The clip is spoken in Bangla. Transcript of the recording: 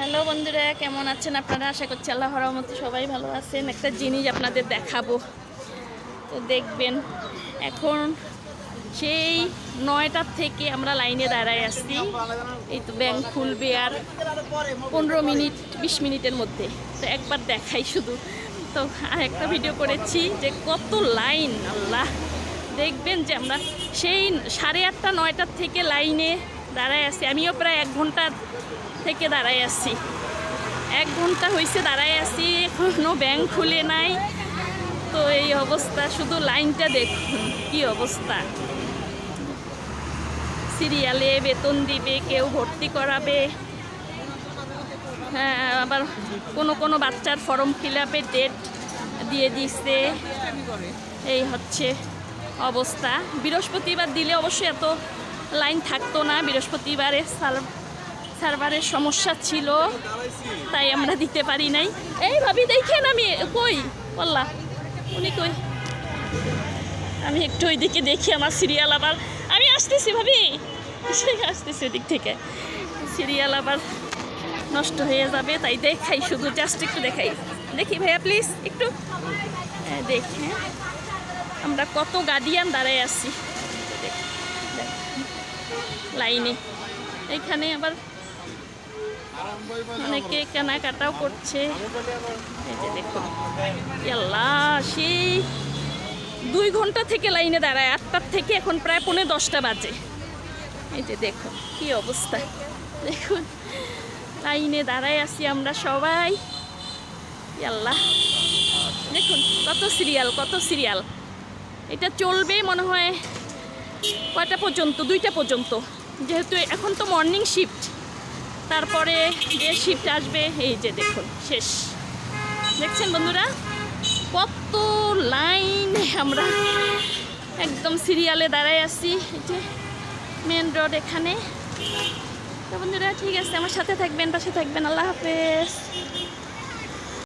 হ্যালো বন্ধুরা, কেমন আছেন আপনারা? আশা করছি আল্লাহ রহমতে সবাই ভালো আছেন। একটা জিনিস আপনাদের দেখাবো। তো দেখবেন, এখন সেই নয়টার থেকে আমরা লাইনে দাঁড়ায় আসছি এই তো ব্যাংক খুলবে আর পনেরো মিনিট, বিশ মিনিটের মধ্যে। তো একবার দেখাই শুধু। তো আর একটা ভিডিও করেছি যে কত লাইন, আল্লাহ। দেখবেন যে আমরা সেই সাড়ে আটটা, নয়টার থেকে লাইনে দাঁড়ায় আছি। আমিও প্রায় এক ঘণ্টা থেকে দাঁড়ায় আছি। এক ঘণ্টা হয়েছে দাঁড়ায় আছি এখনও ব্যাংক খুলে নাই। তো এই অবস্থা, শুধু লাইনটা দেখুন, কি অবস্থা। সিরিয়ালে বেতন দিবে, কেউ ভর্তি করাবে। হ্যাঁ আবার কোনো কোনো বাচ্চার ফর্ম ফিল আপের ডেট দিয়ে দিচ্ছে এই হচ্ছে অবস্থা। বৃহস্পতিবার দিলে অবশ্যই এত লাইন থাকতো না, বৃহস্পতিবারে সার- সার্ভারের সমস্যা ছিল, তাই আমরা দিতে পারি নাই। এই ভাবি, দেখেন আমি, কই? বললা উনি কই? আমি একটু ওইদিকে দেখি আমার সিরিয়াল আবার। আমি আসতেছি ভাবি আসতেছি ওদিক থেকে। সিরিয়াল আবার নষ্ট হয়ে যাবে, তাই দেখাই শুধু জাস্ট একটু দেখাই। দেখি ভাইয়া প্লিজ একটু। দেখি হ্যাঁ। আমরা কত গার্ডিয়ান দাঁড়ায় আছি। দেখ। লাইনে। এখানে আবার অনেকে কেনাকাটাও করছে। এই সেই দুই ঘণ্টা থেকে লাইনে দাঁড়ায়, আটটার থেকে এখন প্রায় পৌনে দশটা বাজে। এই যে দেখুন, কি অবস্থা। দেখুন, লাইনে দাঁড়ায় আছি আমরা সবাই। আল্লাহ দেখুন, কত সিরিয়াল কত সিরিয়াল। এটা চলবে মনে হয় কয়টা পর্যন্ত? দুইটা পর্যন্ত। যেহেতু এখন তো মর্নিং শিফট তারপরে যে শিফট আসবে। এই যে দেখুন, শেষ। দেখছেন বন্ধুরা? কত লাইন আমরা একদম সিরিয়ালে দাঁড়ায় আছি। এই যে মেন রোড এখানে। তো বন্ধুরা, ঠিক আছে, আমার সাথে থাকবেন, পাশে থাকবেন। আল্লাহ হাফেজ।